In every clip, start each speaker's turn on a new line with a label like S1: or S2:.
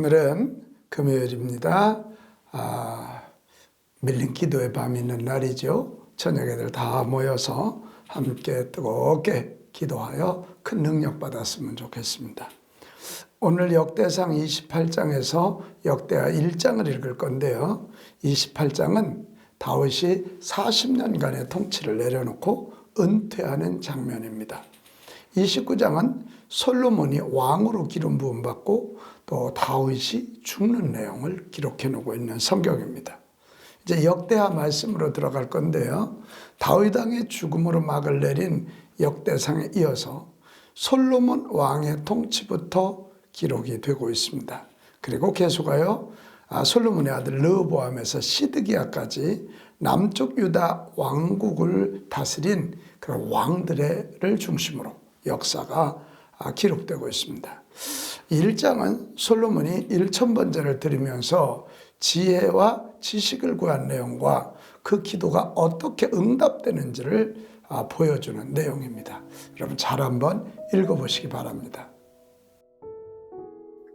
S1: 오늘은 금요일입니다. 아, 밀린 기도의 밤이 있는 날이죠. 저녁에들 다 모여서 함께 뜨겁게 기도하여 큰 능력 받았으면 좋겠습니다. 오늘 역대상 28장에서 역대하 1장을 읽을 건데요. 28장은 다윗이 40년간의 통치를 내려놓고 은퇴하는 장면입니다. 29장은 솔로몬이 왕으로 기름 부음 받고 또 다윗이 죽는 내용을 기록해 놓고 있는 성경입니다. 이제 역대하 말씀으로 들어갈 건데요. 다윗 왕의 죽음으로 막을 내린 역대상에 이어서 솔로몬 왕의 통치부터 기록이 되고 있습니다. 그리고 계속하여 아, 솔로몬의 아들 르보암에서 시드기야까지 남쪽 유다 왕국을 다스린 그런 왕들을 중심으로 역사가 아, 기록되고 있습니다. 1장은 솔로몬이 1천번제를 드리면서 지혜와 지식을 구한 내용과 그 기도가 어떻게 응답되는지를 아, 보여주는 내용입니다. 여러분 잘 한번 읽어보시기 바랍니다.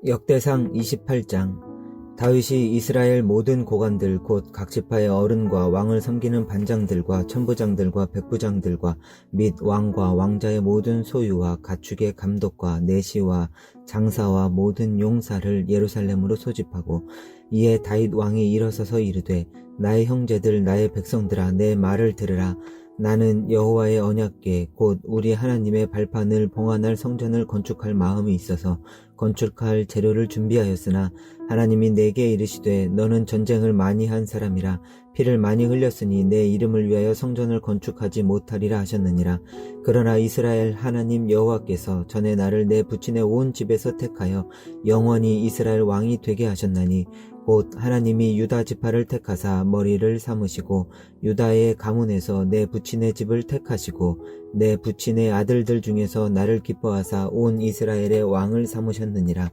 S2: 역대상 28장 다윗이 이스라엘 모든 고관들 곧 각 지파의 어른과 왕을 섬기는 반장들과 천부장들과 백부장들과 및 왕과 왕자의 모든 소유와 가축의 감독과 내시와 장사와 모든 용사를 예루살렘으로 소집하고 이에 다윗 왕이 일어서서 이르되 나의 형제들 나의 백성들아 내 말을 들으라 나는 여호와의 언약궤 곧 우리 하나님의 발판을 봉안할 성전을 건축할 마음이 있어서 건축할 재료를 준비하였으나 하나님이 내게 이르시되 너는 전쟁을 많이 한 사람이라 피를 많이 흘렸으니 내 이름을 위하여 성전을 건축하지 못하리라 하셨느니라. 그러나 이스라엘 하나님 여호와께서 전에 나를 내 부친의 온 집에서 택하여 영원히 이스라엘 왕이 되게 하셨나니 곧 하나님이 유다 지파를 택하사 머리를 삼으시고 유다의 가문에서 내 부친의 집을 택하시고 내 부친의 아들들 중에서 나를 기뻐하사 온 이스라엘의 왕을 삼으셨느니라.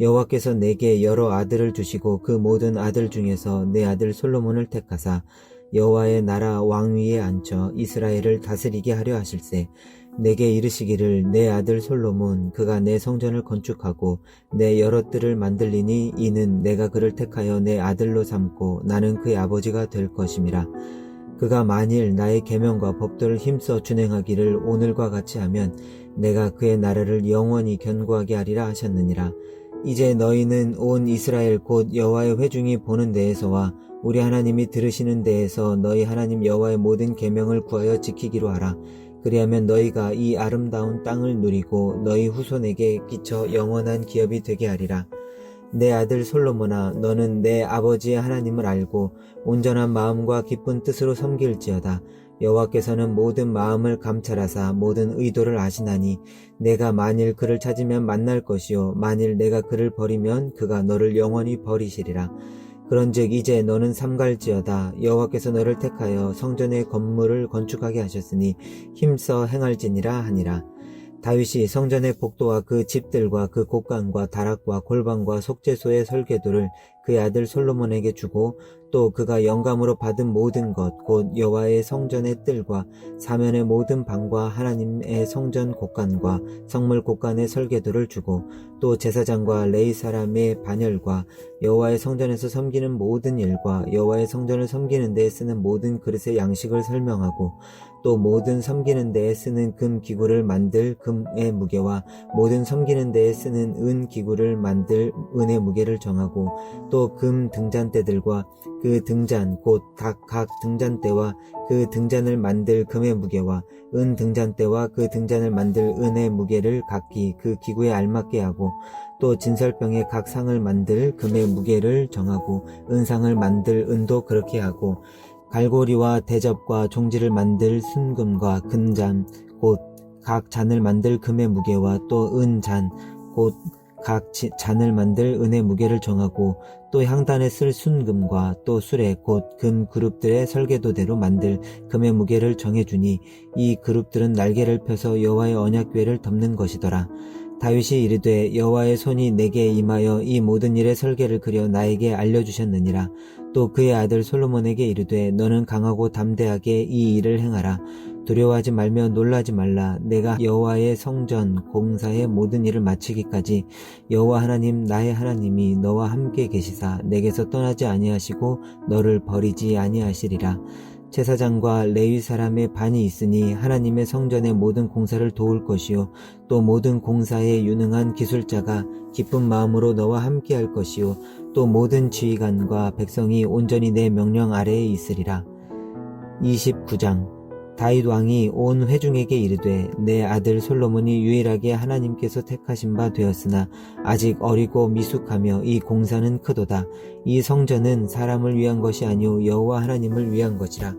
S2: 여호와께서 내게 여러 아들을 주시고 그 모든 아들 중에서 내 아들 솔로몬을 택하사 여호와의 나라 왕위에 앉혀 이스라엘을 다스리게 하려 하실세 내게 이르시기를 내 아들 솔로몬 그가 내 성전을 건축하고 내 여러 뜰을 만들리니 이는 내가 그를 택하여 내 아들로 삼고 나는 그의 아버지가 될 것임이라. 그가 만일 나의 계명과 법도를 힘써 준행하기를 오늘과 같이 하면 내가 그의 나라를 영원히 견고하게 하리라 하셨느니라. 이제 너희는 온 이스라엘 곧 여호와의 회중이 보는 데에서와 우리 하나님이 들으시는 데에서 너희 하나님 여호와의 모든 계명을 구하여 지키기로 하라 그리하면 너희가 이 아름다운 땅을 누리고 너희 후손에게 끼쳐 영원한 기업이 되게 하리라. 내 아들 솔로몬아 너는 내 아버지의 하나님을 알고 온전한 마음과 기쁜 뜻으로 섬길지어다. 여호와께서는 모든 마음을 감찰하사 모든 의도를 아시나니 내가 만일 그를 찾으면 만날 것이요 만일 내가 그를 버리면 그가 너를 영원히 버리시리라. 그런즉 이제 너는 삼갈지어다. 여호와께서 너를 택하여 성전의 건물을 건축하게 하셨으니 힘써 행할지니라 하니라 다윗이 성전의 복도와 그 집들과 그 곡간과 다락과 골방과 속죄소의 설계도를 그의 아들 솔로몬에게 주고 또 그가 영감으로 받은 모든 것 곧 여호와의 성전의 뜰과 사면의 모든 방과 하나님의 성전 곡간과 성물 곡간의 설계도를 주고 또 제사장과 레이 사람의 반열과 여호와의 성전에서 섬기는 모든 일과 여호와의 성전을 섬기는 데에 쓰는 모든 그릇의 양식을 설명하고 또 모든 섬기는 데에 쓰는 금 기구를 만들 금의 무게와 모든 섬기는 데에 쓰는 은 기구를 만들 은의 무게를 정하고 또 금 등잔대들과 그 등잔 곧각각 등잔대와 그 등잔을 만들 금의 무게와 은 등잔대와 그 등잔을 만들 은의 무게를 각기 그 기구에 알맞게 하고 또 진설병의 각 상을 만들 금의 무게를 정하고 은상을 만들 은도 그렇게 하고 갈고리와 대접과 종지를 만들 순금과 금잔 곧 각 잔을 만들 금의 무게와 또 은잔 곧 각 잔을 만들 은의 무게를 정하고 또 향단에 쓸 순금과 또 술에 곧 금 그룹들의 설계도대로 만들 금의 무게를 정해주니 이 그룹들은 날개를 펴서 여호와의 언약궤를 덮는 것이더라. 다윗이 이르되 여호와의 손이 내게 임하여 이 모든 일의 설계를 그려 나에게 알려주셨느니라. 또 그의 아들 솔로몬에게 이르되 너는 강하고 담대하게 이 일을 행하라. 두려워하지 말며 놀라지 말라 내가 여호와의 성전 공사의 모든 일을 마치기까지 여호와 하나님 나의 하나님이 너와 함께 계시사 내게서 떠나지 아니하시고 너를 버리지 아니하시리라 제사장과 레위 사람의 반이 있으니 하나님의 성전의 모든 공사를 도울 것이요 또 모든 공사에 유능한 기술자가 기쁜 마음으로 너와 함께 할 것이요 또 모든 지휘관과 백성이 온전히 내 명령 아래에 있으리라. 29장 다윗 왕이 온 회중에게 이르되 내 아들 솔로몬이 유일하게 하나님께서 택하신 바 되었으나 아직 어리고 미숙하며 이 공사는 크도다. 이 성전은 사람을 위한 것이 아니요 여호와 하나님을 위한 것이라.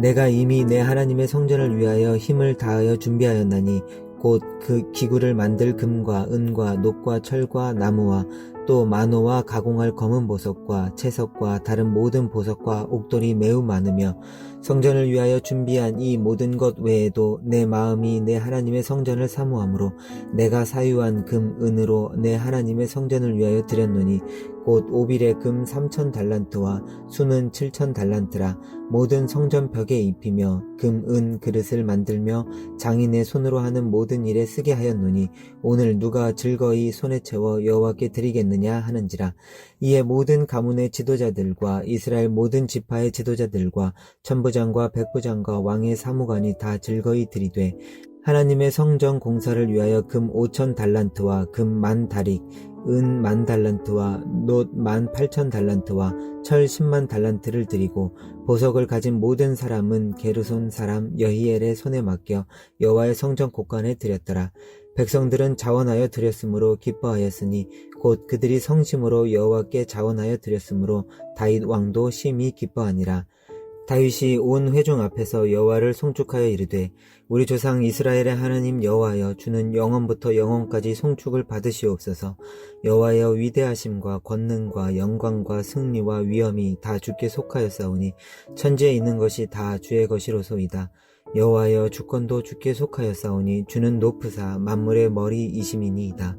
S2: 내가 이미 내 하나님의 성전을 위하여 힘을 다하여 준비하였나니 곧그 기구를 만들 금과 은과 녹과 철과 나무와 또 만호와 가공할 검은 보석과 채석과 다른 모든 보석과 옥돌이 매우 많으며 성전을 위하여 준비한 이 모든 것 외에도 내 마음이 내 하나님의 성전을 사모함으로 내가 사유한 금 은으로 내 하나님의 성전을 위하여 드렸노니 곧 오빌의 금 삼천 달란트와 수는 칠천 달란트라 모든 성전 벽에 입히며 금 은 그릇을 만들며 장인의 손으로 하는 모든 일에 쓰게 하였노니 오늘 누가 즐거이 손에 채워 여호와께 드리겠느냐 하는지라. 이에 모든 가문의 지도자들과 이스라엘 모든 지파의 지도자들과 천부장과 백부장과 왕의 사무관이 다 즐거이 드리되 하나님의 성전 공사를 위하여 금 오천 달란트와 금 만 다릭 은 만 달란트와 놋만 팔천 달란트와 철 십만 달란트를 드리고 보석을 가진 모든 사람은 게르손 사람 여히엘의 손에 맡겨 여호와의 성전 곳간에 드렸더라. 백성들은 자원하여 드렸으므로 기뻐하였으니 곧 그들이 성심으로 여호와께 자원하여 드렸으므로 다윗 왕도 심히 기뻐하니라. 다윗이 온 회중 앞에서 여호와를 송축하여 이르되 우리 조상 이스라엘의 하나님 여호와여 주는 영원부터 영원까지 송축을 받으시옵소서. 여호와여 위대하심과 권능과 영광과 승리와 위엄이 다 주께 속하였사오니 천지에 있는 것이 다 주의 것이로소이다. 여호와여 주권도 주께 속하였사오니 주는 높으사 만물의 머리이심이니이다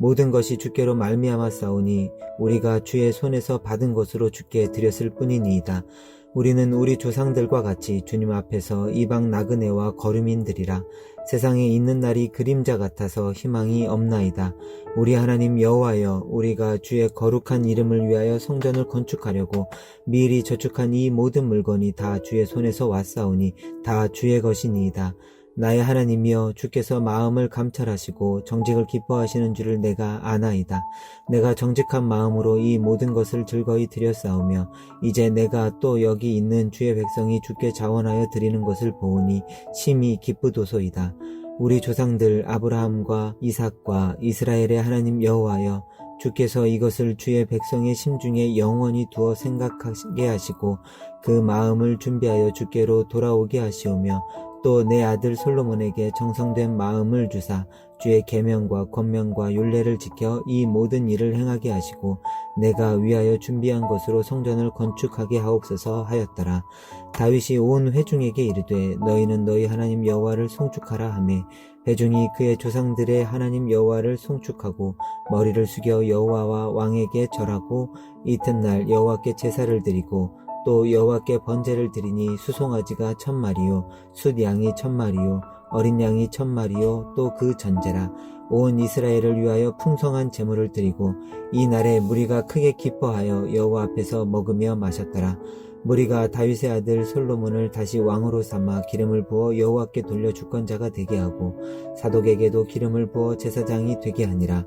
S2: 모든 것이 주께로 말미암았사오니 우리가 주의 손에서 받은 것으로 주께 드렸을 뿐이니이다. 우리는 우리 조상들과 같이 주님 앞에서 이방 나그네와 거류민들이라 세상에 있는 날이 그림자 같아서 희망이 없나이다. 우리 하나님 여호와여 우리가 주의 거룩한 이름을 위하여 성전을 건축하려고 미리 저축한 이 모든 물건이 다 주의 손에서 왔사오니 다 주의 것이니이다. 나의 하나님이여 주께서 마음을 감찰하시고 정직을 기뻐하시는 줄을 내가 아나이다. 내가 정직한 마음으로 이 모든 것을 즐거이 드렸사오며 이제 내가 또 여기 있는 주의 백성이 주께 자원하여 드리는 것을 보오니 심히 기쁘도소이다. 우리 조상들 아브라함과 이삭과 이스라엘의 하나님 여호와여 주께서 이것을 주의 백성의 심중에 영원히 두어 생각하게 하시고 그 마음을 준비하여 주께로 돌아오게 하시오며 또 내 아들 솔로몬에게 정성된 마음을 주사 주의 계명과 권명과 율례를 지켜 이 모든 일을 행하게 하시고 내가 위하여 준비한 것으로 성전을 건축하게 하옵소서 하였더라. 다윗이 온 회중에게 이르되 너희는 너희 하나님 여호와를 송축하라 하매 회중이 그의 조상들의 하나님 여호와를 송축하고 머리를 숙여 여호와와 왕에게 절하고 이튿날 여호와께 제사를 드리고 또 여호와께 번제를 드리니 수송아지가 천 마리요 숫 양이 천 마리요 어린 양이 천 마리요 또 그 전제라. 온 이스라엘을 위하여 풍성한 제물을 드리고 이 날에 무리가 크게 기뻐하여 여호와 앞에서 먹으며 마셨더라. 무리가 다윗의 아들 솔로몬을 다시 왕으로 삼아 기름을 부어 여호와께 돌려 주권자가 되게 하고 사독에게도 기름을 부어 제사장이 되게 하니라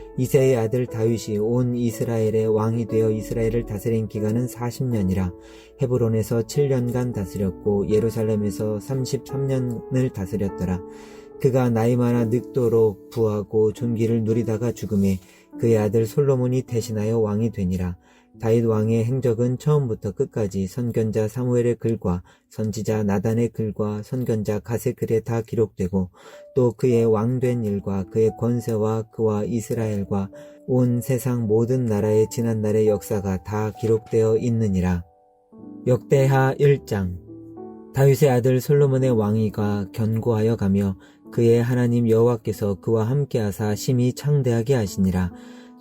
S2: 이세의 아들 다윗이 온 이스라엘의 왕이 되어 이스라엘을 다스린 기간은 40년이라 헤브론에서 7년간 다스렸고 예루살렘에서 33년을 다스렸더라. 그가 나이 많아 늙도록 부하고 존귀를 누리다가 죽음에 그의 아들 솔로몬이 대신하여 왕이 되니라. 다윗 왕의 행적은 처음부터 끝까지 선견자 사무엘의 글과 선지자 나단의 글과 선견자 갓의 글에 다 기록되고 또 그의 왕된 일과 그의 권세와 그와 이스라엘과 온 세상 모든 나라의 지난날의 역사가 다 기록되어 있느니라. 역대하 1장 다윗의 아들 솔로몬의 왕위가 견고하여 가며 그의 하나님 여호와께서 그와 함께하사 심히 창대하게 하시니라.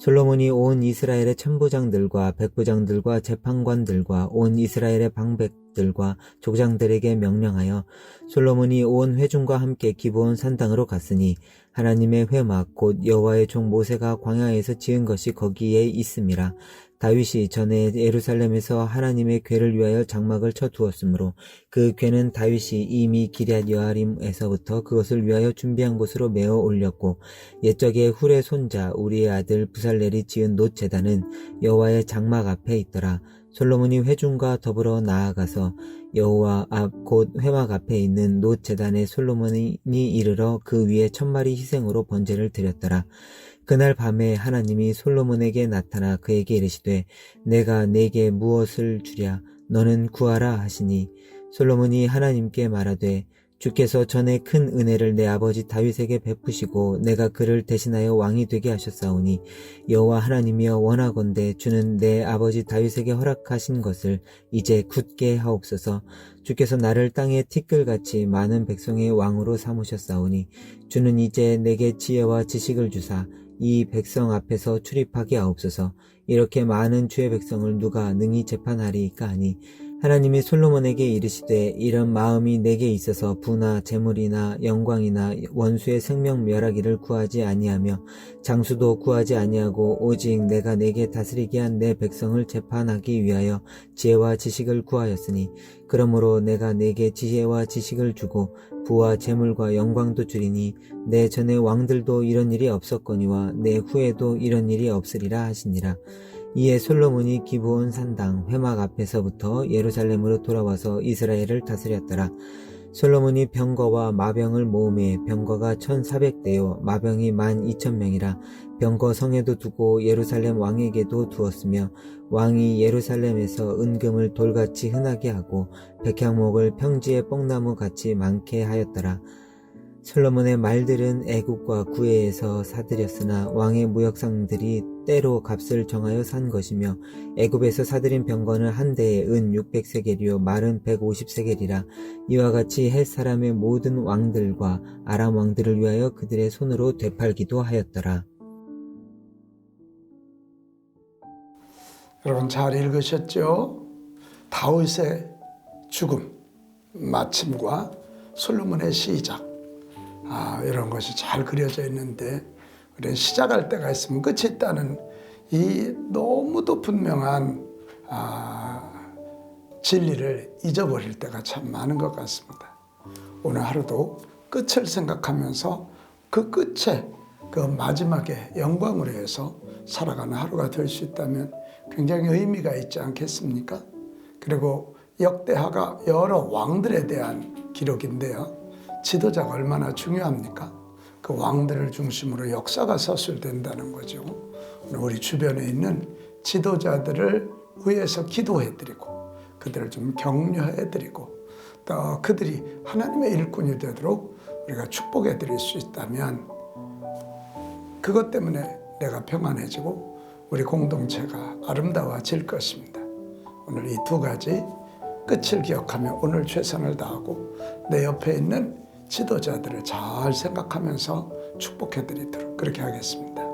S2: 솔로몬이 온 이스라엘의 천부장들과 백부장들과 재판관들과 온 이스라엘의 방백들과 족장들에게 명령하여 솔로몬이 온 회중과 함께 기브온 산당으로 갔으니 하나님의 회막 곧 여호와의 종 모세가 광야에서 지은 것이 거기에 있음이라 다윗이 전에 예루살렘에서 하나님의 궤를 위하여 장막을 쳐 두었으므로 그 궤는 다윗이 이미 기럇 여아림에서부터 그것을 위하여 준비한 곳으로 메어 올렸고 옛적에 훌의 손자 우리의 아들 부살렐이 지은 노 제단은 여호와의 장막 앞에 있더라. 솔로몬이 회중과 더불어 나아가서 여호와 앞 곧 회막 앞에 있는 노 제단에 솔로몬이 이르러 그 위에 천 마리 희생으로 번제를 드렸더라 그날 밤에 하나님이 솔로몬에게 나타나 그에게 이르시되 내가 내게 무엇을 주랴? 너는 구하라 하시니. 솔로몬이 하나님께 말하되 주께서 전에 큰 은혜를 내 아버지 다윗에게 베푸시고 내가 그를 대신하여 왕이 되게 하셨사오니 여호와 하나님이여 원하건대 주는 내 아버지 다윗에게 허락하신 것을 이제 굳게 하옵소서. 주께서 나를 땅의 티끌같이 많은 백성의 왕으로 삼으셨사오니 주는 이제 내게 지혜와 지식을 주사 이 백성 앞에서 출입하게 하옵소서. 이렇게 많은 주의 백성을 누가 능히 재판하리이까 하니 하나님이 솔로몬에게 이르시되 이런 마음이 내게 있어서 부나 재물이나 영광이나 원수의 생명 멸하기를 구하지 아니하며 장수도 구하지 아니하고 오직 내가 내게 다스리게 한 내 백성을 재판하기 위하여 지혜와 지식을 구하였으니 그러므로 내가 내게 지혜와 지식을 주고 부와 재물과 영광도 주리니 내 전에 왕들도 이런 일이 없었거니와 내 후에도 이런 일이 없으리라 하시니라 이에 솔로몬이 기브온 산당 회막 앞에서부터 예루살렘으로 돌아와서 이스라엘을 다스렸더라. 솔로몬이 병거와 마병을 모음해 병거가 1400대요 마병이 12,000명이라 병거 성에도 두고 예루살렘 왕에게도 두었으며 왕이 예루살렘에서 은금을 돌같이 흔하게 하고 백향목을 평지의 뽕나무 같이 많게 하였더라. 솔로몬의 말들은 애국과 구해에서 사들였으나 왕의 무역상들이 때로 값을 정하여 산 것이며 애굽에서 사들인 병거는 한 대에 은 600세겔이요 말은 150세겔이라 이와 같이 헷 사람의 모든 왕들과 아람 왕들을 위하여 그들의 손으로 되팔기도 하였더라.
S1: 여러분 잘 읽으셨죠? 다윗의 죽음, 마침과 솔로몬의 시작. 아, 이런 것이 잘 그려져 있는데 우리는 시작할 때가 있으면 끝이 있다는 이 너무도 분명한 아, 진리를 잊어버릴 때가 참 많은 것 같습니다. 오늘 하루도 끝을 생각하면서 그 끝에 그 마지막에 영광으로 해서 살아가는 하루가 될 수 있다면 굉장히 의미가 있지 않겠습니까? 그리고 역대하가 여러 왕들에 대한 기록인데요. 지도자가 얼마나 중요합니까? 그 왕들을 중심으로 역사가 서술된다는 거죠. 우리 주변에 있는 지도자들을 위해서 기도해드리고 그들을 좀 격려해드리고 또 그들이 하나님의 일꾼이 되도록 우리가 축복해드릴 수 있다면 그것 때문에 내가 평안해지고 우리 공동체가 아름다워질 것입니다. 오늘 이 두 가지 끝을 기억하며 오늘 최선을 다하고 내 옆에 있는 지도자들을 잘 생각하면서 축복해 드리도록 그렇게 하겠습니다.